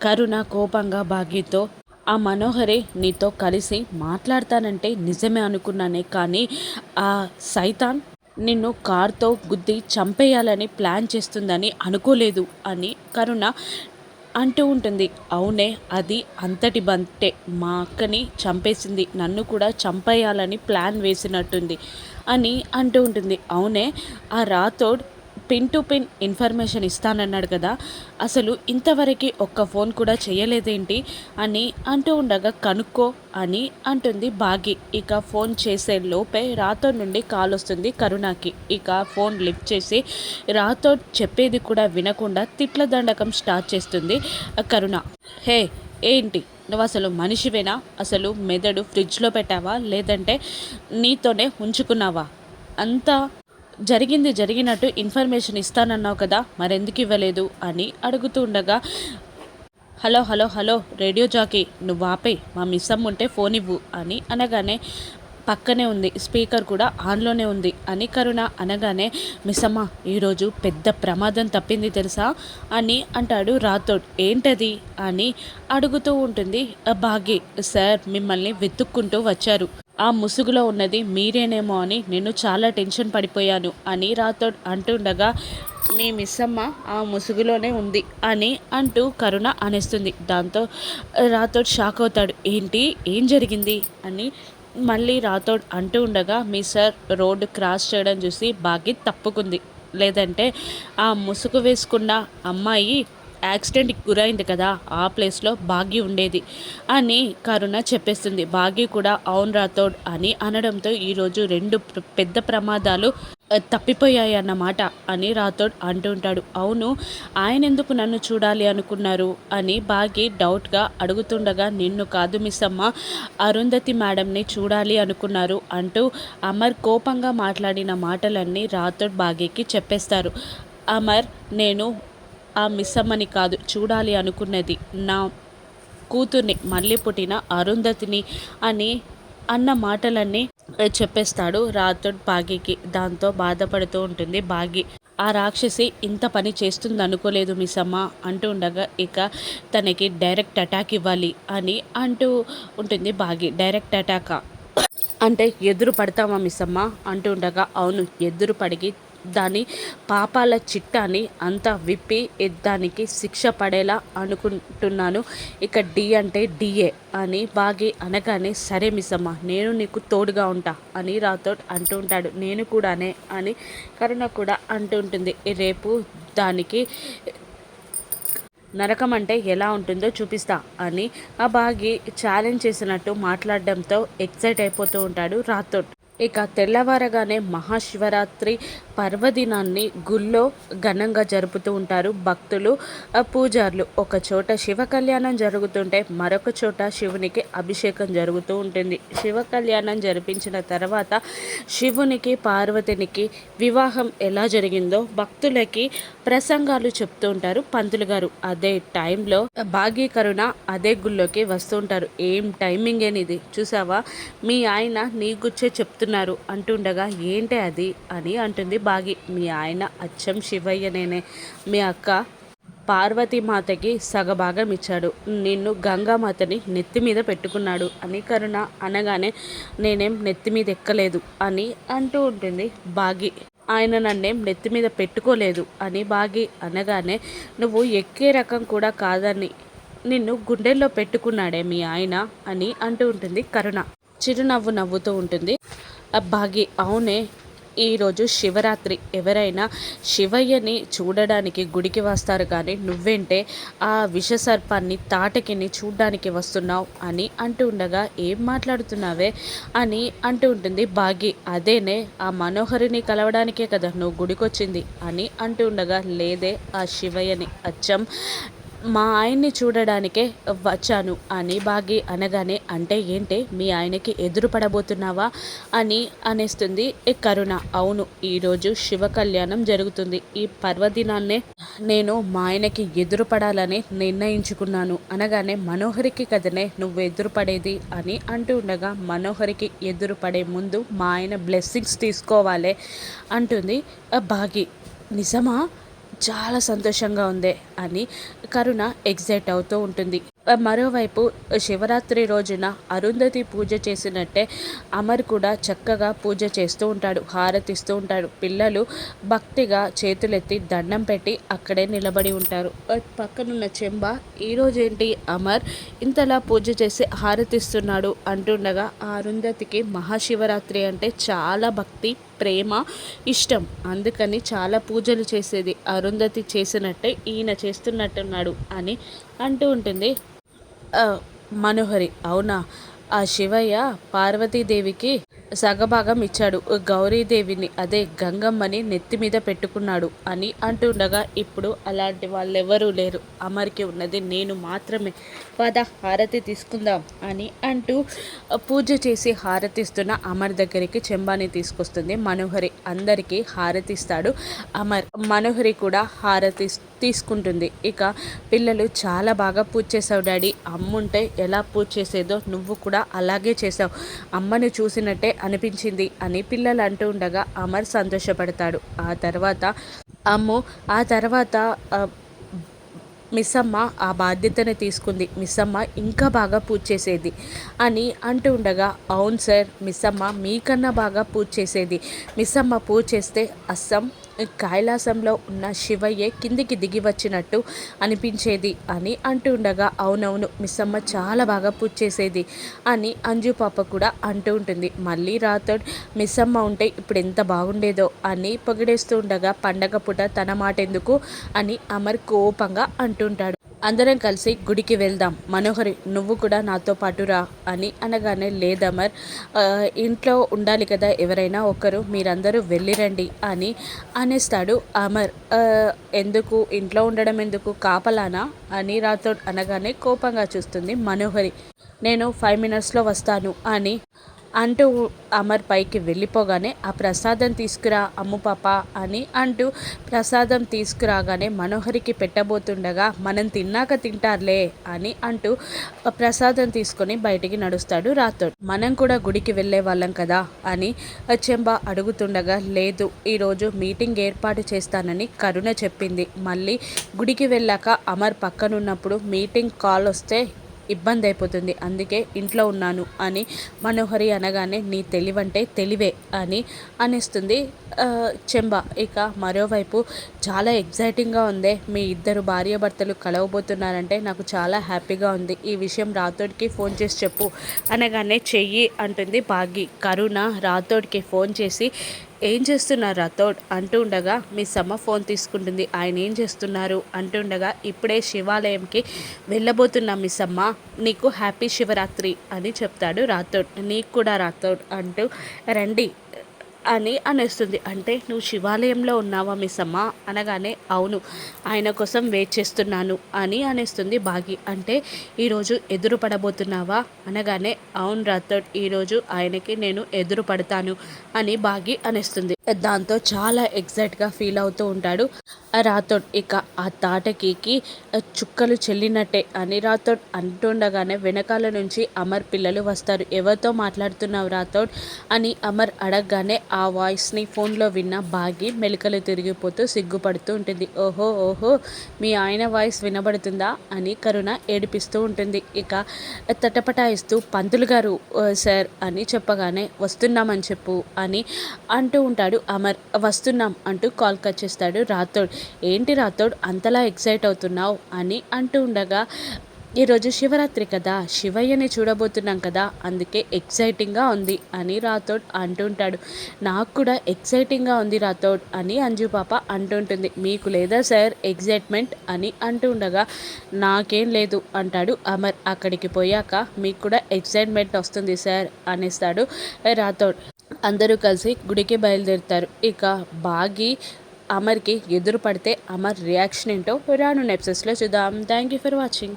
కరుణ కోపంగా భాగ్యతో ఆ మనోహరే నీతో కలిసి మాట్లాడతానంటే నిజమే అనుకున్నానే కానీ ఆ సైతాన్ నిన్ను కార్తో గుద్ది చంపేయాలని ప్లాన్ చేస్తుందని అనుకోలేదు అని కరుణ అంటూ ఉంటుంది. అవునే అది అంతటి బంతే. మా అక్కని చంపేసింది. నన్ను కూడా చంపేయాలని ప్లాన్ వేసినట్టుంది అని అంటూ ఉంటుంది. అవునే ఆ Rathod pin to pin information ఇస్తానన్నాడు కదా. అసలు ఇంతవరకు ఒక్క ఫోన్ కూడా చేయలేదేంటి అని అంటూ ఉండగా కనుక్కో అని అంటుంది బాగి. ఇక ఫోన్ చేసే లోపే రాతో నుండి కాల్ వస్తుంది కరుణాకి. ఇక ఫోన్ లిఫ్ట్ చేసి రాతో చెప్పేది కూడా వినకుండా తిట్ల దండకం స్టార్ట్ చేస్తుంది కరుణ. హే ఏంటి? నువ్వు అసలు మనిషివేనా? అసలు మెదడు ఫ్రిడ్జ్లో పెట్టావా? లేదంటే నీతోనే ఉంచుకున్నావా? అంతా జరిగింది జరిగినట్టు ఇన్ఫర్మేషన్ ఇస్తానన్నావు కదా మరెందుకు ఇవ్వలేదు అని అడుగుతూ ఉండగా hello hello hello radio jockey నువ్వు ఆపే మా మిస్సమ్ ఉంటే ఫోన్ ఇవ్వు అని అనగానే పక్కనే ఉంది స్పీకర్ కూడా ఆన్లోనే ఉంది అని కరుణ అనగానే మిస్సమ్మ ఈరోజు పెద్ద ప్రమాదం తప్పింది తెలుసా? అని అంటాడు రాథోడ్. ఏంటది? అని అడుగుతూ ఉంటుంది భాగ్య సార్ మిమ్మల్ని వెతుక్కుంటూ వచ్చారు. ఆ ముసుగులో ఉన్నది మీరేనేమో అని నేను చాలా టెన్షన్ పడిపోయాను అని రాతో అంటుండగా మీ మిస్సమ్మ ఆ ముసుగులోనే ఉంది అని అంటూ కరుణ అనేస్తుంది. దాంతో రాథోడ్ షాక్ అవుతాడు. ఏంటి? ఏం జరిగింది? అని మళ్ళీ రాథోడ్ అంటూ ఉండగా మీ సార్ రోడ్డు క్రాస్ చేయడం చూసి బాగి తప్పుకుంది. లేదంటే ఆ ముసుగు వేసుకున్న అమ్మాయి యాక్సిడెంట్కి గురైంది కదా ఆ ప్లేస్లో భాగ్య ఉండేది అని కరుణ చెప్పేస్తుంది. భాగ్య కూడా అవును రాథోడ్ అని అనడంతో ఈరోజు రెండు పెద్ద ప్రమాదాలు తప్పిపోయాయి అన్నమాట అని రాథోడ్ అంటుంటాడు అవును ఆయన ఎందుకు నన్ను చూడాలి అనుకున్నారు అని బాగి డౌట్గా అడుగుతుండగా నిన్ను కాదు మిస్ అమ్మ అరుంధతి మేడంని చూడాలి అనుకున్నారు అంటూ అమర్ కోపంగా మాట్లాడిన మాటలన్నీ రాథోడ్ బాగీకి చెప్పేస్తారు. అమర్ నేను ఆ మిస్సమ్మని కాదు చూడాలి అనుకున్నది. నా కూతుర్ని మళ్ళీ పుట్టిన అరుంధతిని అని అన్న మాటలన్నీ చెప్పేస్తాడు రాథోడ్ బాగికి. దాంతో బాధపడుతూ ఉంటుంది బాగి. ఆ రాక్షసి ఇంత పని చేస్తుంది అనుకోలేదు మిస్సమ్మ అంటూ ఉండగా ఇక తనకి డైరెక్ట్ అటాక్ ఇవ్వాలి అని అంటూ ఉంటుంది బాగి. డైరెక్ట్ అటాకా? అంటే ఎదురు పడతామా మిస్సమ్మ? అంటూ ఉండగా అవును ఎదురు పడిగి దాని పాపాల చిట్టాని అంతా విప్పి దానికి శిక్ష పడేలా అనుకుంటున్నాను. ఇక డి అంటే డిఏ అని బాగి అనగానే సరే మిసమ్మ నేను నీకు తోడుగా ఉంటా అని రాతో అంటూ ఉంటాడు. నేను కూడానే అని కరుణ కూడా అంటుంటుంది రేపు దానికి నరకం అంటే ఎలా ఉంటుందో చూపిస్తా అని ఆ బాగి ఛాలెంజ్ చేసినట్టు మాట్లాడడంతో ఎక్సైట్ అయిపోతూ ఉంటాడు రాథోడ్. ఇక తెల్లవారగానే మహాశివరాత్రి పర్వదినాన్ని గుళ్ళో ఘనంగా జరుపుతూ ఉంటారు భక్తులు. పూజారులు ఒక చోట శివ కళ్యాణం జరుగుతుంటే మరొక చోట శివునికి అభిషేకం జరుగుతూ ఉంటుంది. శివ కళ్యాణం జరిపించిన తర్వాత శివునికి పార్వతినికి వివాహం ఎలా జరిగిందో భక్తులకి ప్రసంగాలు చెప్తూ ఉంటారు పంతులు గారు. అదే టైంలో భాగీకరుణ అదే గుళ్ళోకి వస్తూ ఉంటారు. ఏం టైమింగ్ అనేది చూసావా? మీ ఆయన నీ గుచ్చే చెప్తున్నారు అంటుండగా ఏంటి అది? అని అంటుంది బాగి. మీ ఆయన అచ్చం శివయ్య నేనే. మీ అక్క పార్వతీమాతకి సగభాగం ఇచ్చాడు నిన్ను గంగామాతని నెత్తి మీద పెట్టుకున్నాడు అని కరుణ అనగానే నేనేం నెత్తి మీద ఎక్కలేదు అని అంటూ ఉంటుంది బాగి. ఆయన నన్నేం నెత్తి మీద పెట్టుకోలేదు అని బాగి అనగానే నువ్వు ఎక్కే రకం కూడా కాదని. నిన్ను గుండెల్లో పెట్టుకున్నాడే మీ ఆయన అని అంటూ ఉంటుంది కరుణ. చిరునవ్వు నవ్వుతూ ఉంటుంది. భాగి అవునే. ఈరోజు శివరాత్రి. ఎవరైనా శివయ్యని చూడడానికి గుడికి వస్తారు కానీ నువ్వేంటే ఆ విషసర్పాన్ని తాటకిని చూడడానికి వస్తున్నావు అని అంటూ ఉండగా ఏం మాట్లాడుతున్నావే? అని అంటూ ఉంటుంది బాగి. అదేనే ఆ మనోహరిని కలవడానికే కదా నువ్వు గుడికొచ్చింది అని అంటూ ఉండగా లేదే ఆ శివయ్యని. అచ్చం మా ఆయన్ని చూడడానికే వచ్చాను అని బాగి అనగానే అంటే ఏంటే? మీ ఆయనకి ఎదురు పడబోతున్నావా? అని అనేస్తుంది కరుణ. అవును ఈరోజు శివ కళ్యాణం జరుగుతుంది. ఈ పర్వదినాన్నే నేను మా ఆయనకి ఎదురు పడాలని నిర్ణయించుకున్నాను. అనగానే మనోహరికి కదనే నువ్వు ఎదురుపడేది అని అంటూ ఉండగా మనోహరికి ఎదురు పడే ముందు మా ఆయన బ్లెస్సింగ్స్ తీసుకోవాలి అంటుంది బాగి. నిజమా? చాలా సంతోషంగా ఉంది అని కరుణ ఎగ్జైట్ అవుతూ ఉంటుంది. మరోవైపు శివరాత్రి రోజున అరుంధతి పూజ చేసినట్టే అమర్ కూడా చక్కగా పూజ చేస్తూ ఉంటాడు హారతిస్తూ ఉంటాడు. పిల్లలు భక్తిగా చేతులెత్తి దండం పెట్టి అక్కడే నిలబడి ఉంటారు. పక్కనున్న చెంబ ఈరోజేంటి అమర్? ఇంతలా పూజ చేసి హారతిస్తున్నాడు అంటుండగా ఆ అరుంధతికి మహాశివరాత్రి అంటే చాలా భక్తి. ప్రేమ ఇష్టం. అందుకని చాలా పూజలు చేసేది. అరుంధతి చేసినట్టే ఈయన చేస్తున్నట్టున్నాడు అని అంటూ ఉంటుంది. మనోహరి. అవునా? ఆ శివయ్య పార్వతీదేవికి సగభాగం ఇచ్చాడు. గౌరీదేవిని అదే గంగమ్మని నెత్తి మీద పెట్టుకున్నాడు అని అంటుండగా ఇప్పుడు అలాంటి వాళ్ళెవరూ లేరు. అమర్కి ఉన్నది నేను మాత్రమే. పద హారతి తీసుకుందాం అని అంటూ పూజ చేసి హారతిస్తున్న అమర్ దగ్గరికి చెంబాని తీసుకొస్తుంది మనోహరి. అందరికీ హారతిస్తాడు అమర్. మనోహరి కూడా హారతి తీసుకుంటుంది. ఇక పిల్లలు చాలా బాగా పూజ చేసావు డాడీ. అమ్ముంటే ఎలా పూజ చేసేదో నువ్వు కూడా అలాగే చేసావు అమ్మని చూసినట్టే అనిపించింది అని పిల్లలు అంటూ ఉండగా అమర్ సంతోషపడతాడు. ఆ తర్వాత అమ్ము ఆ తర్వాత మిస్సమ్మ ఆ బాధ్యతని తీసుకుంది. మిస్సమ్మ ఇంకా బాగా పూజ చేసేది అని అంటూ ఉండగా అవును సార్ మిస్సమ్మ మీకన్నా బాగా పూజ చేసేది. మిస్సమ్మ పూజ చేస్తే అస్సం కైలాసంలో ఉన్న శివయ్యే కిందికి దిగి వచ్చినట్టు అనిపించేది అని అంటుండగా అవునవును మిస్సమ్మ చాలా బాగా పూజ చేసేది అని అంజు పాప కూడా అంటూ ఉంటుంది. మళ్ళీ రాతోడ్ మిస్సమ్మ ఉంటే ఇప్పుడు ఎంత బాగుండేదో అని పొగిడేస్తూ ఉండగా పండగ పూట తన మాట ఎందుకు అని అమర్ కోపంగా అంటుంటాడు. అందరం కలిసి గుడికి వెళ్దాం. మనోహరి నువ్వు కూడా నాతో పాటు రా అని అనగానే లేదమర్ ఇంట్లో ఉండాలి కదా ఎవరైనా ఒకరు మీరందరూ వెళ్ళిరండి అని అనేస్తాడు అమర్. ఎందుకు? ఇంట్లో ఉండడం ఎందుకు? కాపలానా? అని రాతో అనగానే కోపంగా చూస్తుంది మనోహరి. నేను ఫైవ్ మినిట్స్లో వస్తాను అని అంటూ అమర్ పైకి వెళ్ళిపోగానే ఆ ప్రసాదం తీసుకురా అమ్ము పాప అని అంటూ ప్రసాదం తీసుకురాగానే మనోహరికి పెట్టబోతుండగా మనం తిన్నాక తింటారులే అని అంటూ ప్రసాదం తీసుకొని బయటికి నడుస్తాడు రాతోడు. మనం కూడా గుడికి వెళ్ళే వాళ్ళం కదా అని చెంబ అడుగుతుండగా లేదు ఈరోజు మీటింగ్ ఏర్పాటు చేస్తానని కరుణ చెప్పింది. మళ్ళీ గుడికి వెళ్ళాక అమర్ పక్కనున్నప్పుడు మీటింగ్ కాల్ వస్తే ఇబ్బంది అయిపోతుంది అందుకే ఇంట్లో ఉన్నాను అని మనోహరి అనగానే నీ తెలివంటే తెలివే అని అనేస్తుంది చెంబ. ఇక మరోవైపు చాలా ఎగ్జైటింగ్గా ఉంది మీ ఇద్దరు భార్యాభర్తలు కలవబోతున్నారంటే నాకు చాలా హ్యాపీగా ఉంది. ఈ విషయం రాతోడికి ఫోన్ చేసి చెప్పు. అనగానే చెయ్యి అంటుంది బాగి కరుణ రాతోడికి ఫోన్ చేసి ఏం చేస్తున్నారు రాథోడ్ అంటూ ఉండగా మీ సమ్మ ఫోన్ తీసుకుంటుంది. ఆయన ఏం చేస్తున్నారు? అంటుండగా ఇప్పుడే శివాలయంకి వెళ్ళబోతున్నా మీ సమ్మ. నీకు హ్యాపీ శివరాత్రి అని చెప్తాడు రాథోడ్. నీకు కూడా రాథోడ్ అంటూ రండి. అని అనేస్తుంది. అంటే నువ్వు శివాలయంలో ఉన్నావా మిస్సమ్మ? అనగానే అవును ఆయన కోసం వెయిట్ చేస్తున్నాను అని అనేస్తుంది బాగి. అంటే ఈరోజు ఎదురు పడబోతున్నావా? అనగానే అవును రాథోడ్ ఈరోజు ఆయనకి నేను ఎదురు పడతాను అని బాగి అనేస్తుంది. దాంతో చాలా ఎగ్జైట్గా ఫీల్ అవుతూ ఉంటాడు. రాథోడ్ ఇక ఆ తాటకికి చుక్కలు చెల్లినట్టే అని రాథోడ్ అంటుండగానే వెనకాల నుంచి అమర్ పిల్లలు వస్తారు. ఎవరితో మాట్లాడుతున్నావు రాథోడ్? అని అమర్ అడగగానే ఆ వాయిస్ని ఫోన్లో విన్న బాగి మెలికలు తిరిగిపోతూ సిగ్గుపడుతూ ఉంటుంది. ఓహో ఓహో మీ ఆయన వాయిస్ వినబడుతుందా? అని కరుణ ఏడిపిస్తూ ఉంటుంది. ఇక తటపటాయిస్తూ పంతులు గారు సార్ అని చెప్పగానే వస్తున్నామని చెప్పు అని అంటూ ఉంటాడు అమర్. వస్తున్నాం అంటూ కాల్ కట్ చేస్తాడు రాథోడ్. ఏంటి రాథోడ్ అంతలా ఎక్సైట్ అవుతున్నావు? అని అంటూ ఉండగా ఈరోజు శివరాత్రి కదా శివయ్యని చూడబోతున్నాం కదా అందుకే ఎక్సైటింగ్గా ఉంది అని రాథోడ్ అంటుంటాడు నాకు కూడా ఎక్సైటింగ్గా ఉంది రాథోడ్ అని అంజు పాప అంటుంటుంది మీకు లేదా సార్ ఎగ్జైట్మెంట్ అని అంటుండగా నాకేం లేదు అంటాడు అమర్. అక్కడికి పోయాక మీకు కూడా ఎక్సైట్మెంట్ వస్తుంది సార్ అనేస్తాడు రాథోడ్. అందరూ కలిసి గుడికి బయలుదేరుతారు. ఇక బాగి అమర్కి ఎదురు పడితే అమర్ రియాక్షన్ ఏంటో రాను నెప్సెస్లో చూద్దాం. Thank you for watching.